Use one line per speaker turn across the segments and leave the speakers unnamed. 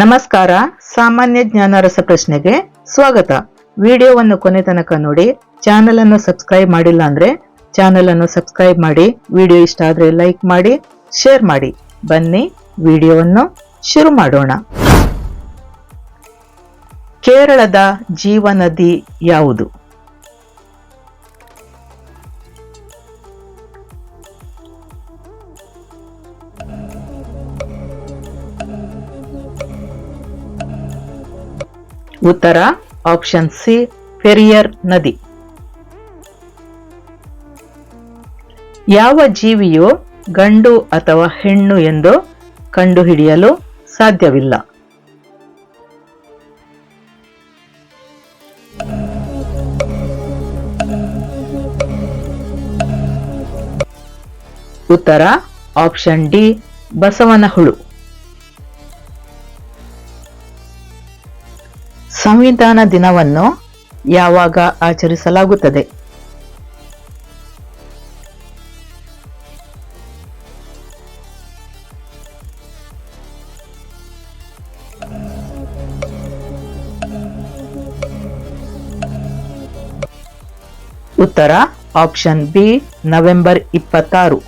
ನಮಸ್ಕಾರ, ಸಾಮಾನ್ಯ ಜ್ಞಾನ ರಸ ಪ್ರಶ್ನೆಗೆ ಸ್ವಾಗತ. ವಿಡಿಯೋವನ್ನು ಕೊನೆ ತನಕ ನೋಡಿ ಚಾನೆಲ್ ಅನ್ನು ಸಬ್ಸ್ಕ್ರೈಬ್ ಮಾಡಿಲ್ಲ ಅಂದ್ರೆ ಚಾನೆಲ್ ಅನ್ನು ಸಬ್ಸ್ಕ್ರೈಬ್ ಮಾಡಿ, ವಿಡಿಯೋ ಇಷ್ಟ ಆದ್ರೆ ಲೈಕ್ ಮಾಡಿ, ಶೇರ್ ಮಾಡಿ. ಬನ್ನಿ, ವಿಡಿಯೋವನ್ನು ಶುರು ಮಾಡೋಣ. ಕೇರಳದ ಜೀವನದಿ ಯಾವುದು? ಉತ್ತರ ಆಪ್ಷನ್ ಸಿ ಪೆರಿಯರ್ ನದಿ. ಯಾವ ಜೀವಿಯು ಗಂಡು ಅಥವಾ ಹೆಣ್ಣು ಎಂದು ಕಂಡುಹಿಡಿಯಲು ಸಾಧ್ಯವಿಲ್ಲ. ಉತ್ತರ ಆಪ್ಷನ್ ಡಿ ಬಸವನ ಹುಳು ಸಂವಿಧಾನ ದಿನವನ್ನು ಯಾವಾಗ ಆಚರಿಸಲಾಗುತ್ತದೆ? ಉತ್ತರ ಆಪ್ಷನ್ ಬಿ ನವೆಂಬರ್ ಇಪ್ಪತ್ತಾರು.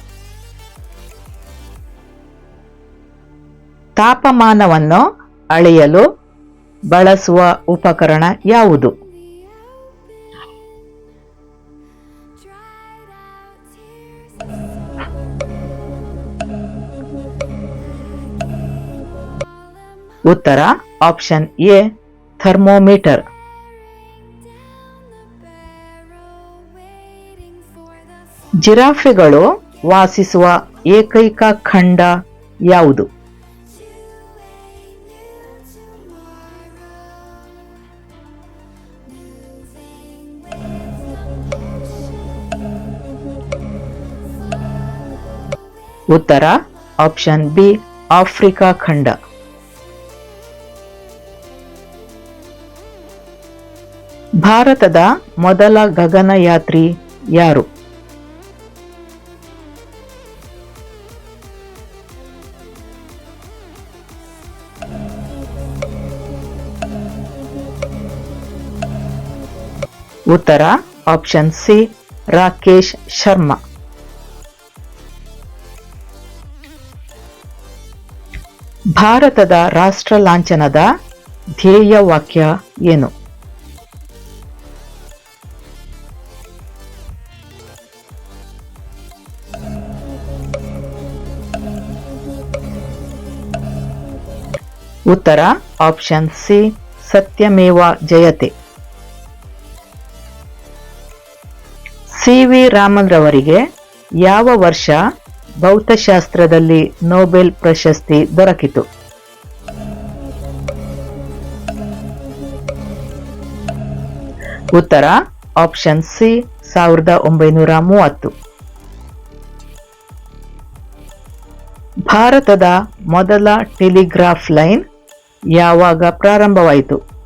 ತಾಪಮಾನವನ್ನು ಅಳೆಯಲು ಬಳಸುವ ಉಪಕರಣ ಯಾವುದು? ಉತ್ತರ ಆಪ್ಷನ್ ಎ ಥರ್ಮೋಮೀಟರ್. ಜಿರಾಫೆಗಳು ವಾಸಿಸುವ ಏಕೈಕ ಖಂಡ ಯಾವುದು? ಉತ್ತರ ಆಪ್ಷನ್ ಬಿ ಆಫ್ರಿಕಾ ಖಂಡ. ಭಾರತದ ಮೊದಲ ಗಗನಯಾತ್ರಿ ಯಾರು? ಉತ್ತರ ಆಪ್ಷನ್ ಸಿ ರಾಕೇಶ್ ಶರ್ಮಾ. ಭಾರತದ ರಾಷ್ಟ್ರ ಲಾಂಛನದ ಧ್ಯೇಯ ವಾಕ್ಯ ಏನು? ಉತ್ತರ option C Satyameva Jayate. C V Raman ರವರಿಗೆ ಯಾವ ವರ್ಷ ಭೌತಶಾಸ್ತ್ರದಲ್ಲಿ ನೊಬೆಲ್ ಪ್ರಶಸ್ತಿ ದೊರಕಿತು. ಉತ್ತರ, ಆಪ್ಷನ್ ಸಿ, ಸಾವಿರದ ಒಂಬೈನೂರ ಮೂವತ್ತು. ಭಾರತದ ಮೊದಲ ಟೆಲಿಗ್ರಾಫ್ ಲೈನ್ ಯಾವಾಗ ಪ್ರಾರಂಭವಾಯಿತು?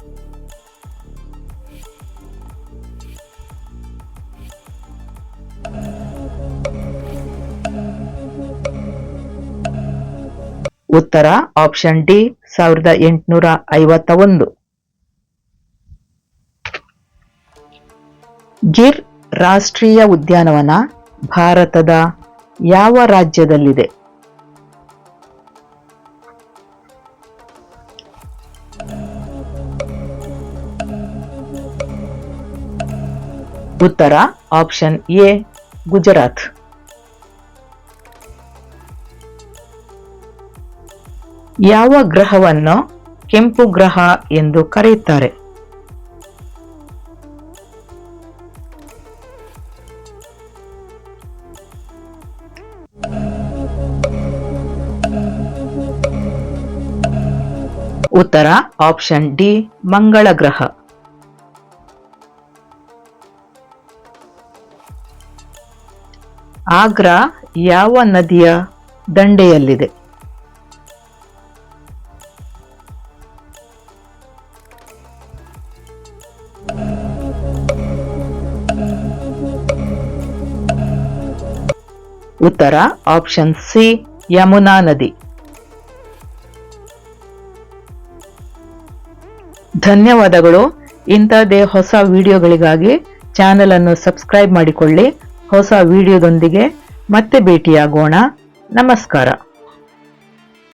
ಉತ್ತರ ಆಪ್ಷನ್ ಡಿ ಸಾವಿರದ ಎಂಟುನೂರ ಐವತ್ತ ಒಂದು ಗಿರ್ ರಾಷ್ಟ್ರೀಯ ಉದ್ಯಾನವನ ಭಾರತದ ಯಾವ ರಾಜ್ಯದಲ್ಲಿದೆ? ಉತ್ತರ ಆಪ್ಷನ್ ಎ ಗುಜರಾತ್. ಯಾವ ಗ್ರಹವನ್ನು ಕೆಂಪು ಗ್ರಹ ಎಂದು ಕರೆಯುತ್ತಾರೆ? ಉತ್ತರ, ಆಪ್ಷನ್ ಡಿ, ಮಂಗಳ ಗ್ರಹ. ಆಗ್ರಾ ಯಾವ ನದಿಯ ದಂಡೆಯಲ್ಲಿದೆ? ಉತ್ತರ ಆಪ್ಷನ್ ಸಿ ಯಮುನಾ ನದಿ. ಧನ್ಯವಾದಗಳು. ಇಂಥದ್ದೇ ಹೊಸ ವಿಡಿಯೋಗಳಿಗಾಗಿ ಚಾನೆಲ್ ಅನ್ನು ಸಬ್ಸ್ಕ್ರೈಬ್ ಮಾಡಿಕೊಳ್ಳಿ. ಹೊಸ ವಿಡಿಯೋದೊಂದಿಗೆ ಮತ್ತೆ ಭೇಟಿಯಾಗೋಣ. ನಮಸ್ಕಾರ.